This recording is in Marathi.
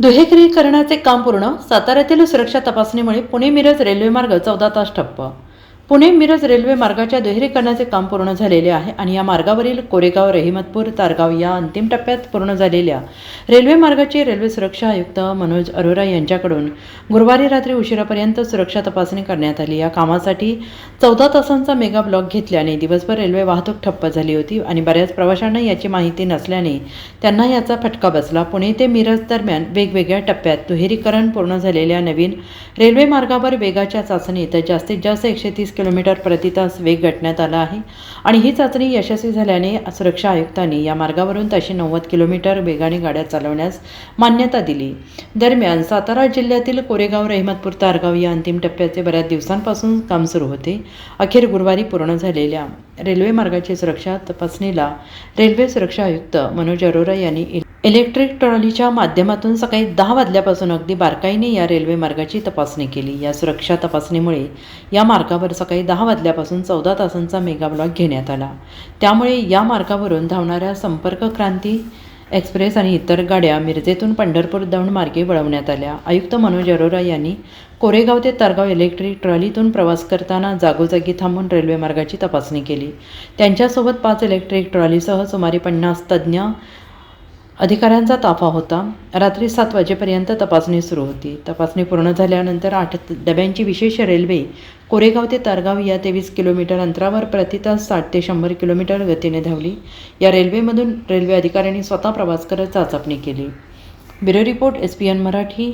दुहेकरीकरणाचे काम पूर्ण साताऱ्यातील सुरक्षा तपासणीमुळे पुणे मिरज रेल्वेमार्ग चौदा तास ठप्प. पुणे मिरज रेल्वे मार्गाच्या दुहेरीकरणाचे काम पूर्ण झालेले आहे आणि या मार्गावरील कोरेगाव रहिमतपूर तारगाव या अंतिम टप्प्यात पूर्ण झालेल्या रेल्वे मार्गाचे रेल्वे सुरक्षा आयुक्त मनोज अरोरा यांच्याकडून गुरुवारी रात्री उशिरापर्यंत सुरक्षा तपासणी करण्यात आली. या कामासाठी चौदा तासांचा मेगा ब्लॉक घेतल्याने दिवसभर रेल्वे वाहतूक ठप्प झाली होती आणि बऱ्याच प्रवाशांना याची माहिती नसल्याने त्यांना याचा फटका बसला. पुणे ते मिरज दरम्यान वेगवेगळ्या टप्प्यात दुहेरीकरण पूर्ण झालेल्या नवीन रेल्वे मार्गावर वेगाच्या चाचणीत जास्तीत जास्त एकशे तीस किलोमीटर प्रति तास वेग गाठण्यात आला आहे. आणि ही चाचणी यशस्वी झाल्याने सुरक्षा आयुक्तांनी या मार्गावरून तशी नव्वद किलोमीटर वेगाने गाड्या चालवण्यास मान्यता दिली. दरम्यान सातारा जिल्ह्यातील कोरेगाव रहिमतपूर तारगाव या अंतिम टप्प्याचे बऱ्याच दिवसांपासून काम सुरू होते. अखेर गुरुवारी पूर्ण झालेल्या रेल्वे मार्गाची सुरक्षा तपासणीला रेल्वे सुरक्षा आयुक्त मनोज अरोरा यांनी इलेक्ट्रिक ट्रॉलीच्या माध्यमातून सकाळी दहा वाजल्यापासून अगदी बारकाईने या रेल्वे मार्गाची तपासणी केली. या सुरक्षा तपासणीमुळे या मार्गावर सकाळी दहा वाजल्यापासून चौदा तासांचा मेगा ब्लॉक घेण्यात आला. त्यामुळे या मार्गावरून धावणाऱ्या संपर्क क्रांती एक्सप्रेस आणि इतर गाड्या मिरजेतून पंढरपूर दौंड मार्गे वळवण्यात आल्या. आयुक्त मनोज अरोरा यांनी कोरेगाव ते तारगाव इलेक्ट्रिक ट्रॉलीतून प्रवास करताना जागोजागी थांबून रेल्वे मार्गाची तपासणी केली. त्यांच्यासोबत पाच इलेक्ट्रिक ट्रॉलीसह सुमारे पन्नास तज्ज्ञ अधिकाऱ्यांचा ताफा होता. रात्री सात वाजेपर्यंत तपासणी सुरू होती. तपासणी पूर्ण झाल्यानंतर आठ डब्यांची विशेष रेल्वे कोरेगाव ते तारगाव या तेवीस किलोमीटर अंतरावर प्रति तास साठ ते शंभर किलोमीटर गतीने धावली. या रेल्वेमधून रेल्वे अधिकाऱ्यांनी स्वतः प्रवास करत चाचपणी केली. Bureau report S P N Marathi.